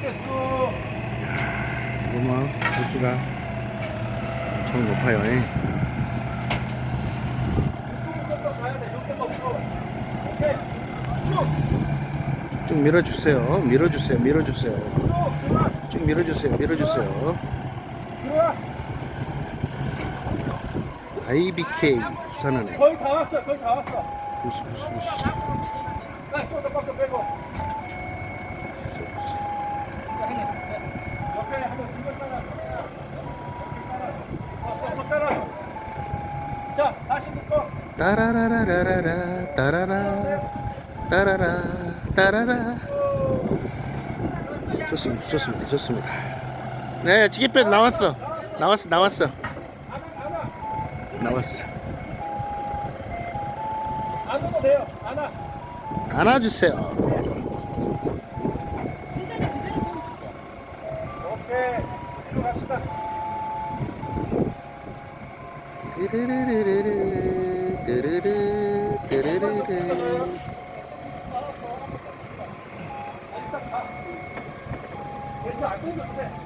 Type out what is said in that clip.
됐어. 이거 뭐 도수가 엄청 높아요. 예. 쭉. 쭉 밀어주세요. 밀어주세요. 밀어주세요. 쭉. 밀어주세요. 밀어주세요. IBK 부산은행 거의 다 왔어. 거의 다 왔어. 부스 부스 부스. 나 좀더 밖에 빼고. 자, 형님. 됐어. 옆에 한번 이걸 따라. 이렇게 따라. 어, 또, 또 따라. 자, 다시 묶어. 따라라라라라라 따라라 따라라 따라라 좋습니다 좋습니다 좋습니다 네 찌개뼈 나왔어 나왔어 나왔어. 나왔어 안 넣어도 돼요. 안아. 안아주세요. 오케이. 이리로 갑시다. 르르르르르 르르르 가. 괜찮아. 안 끊어도 돼.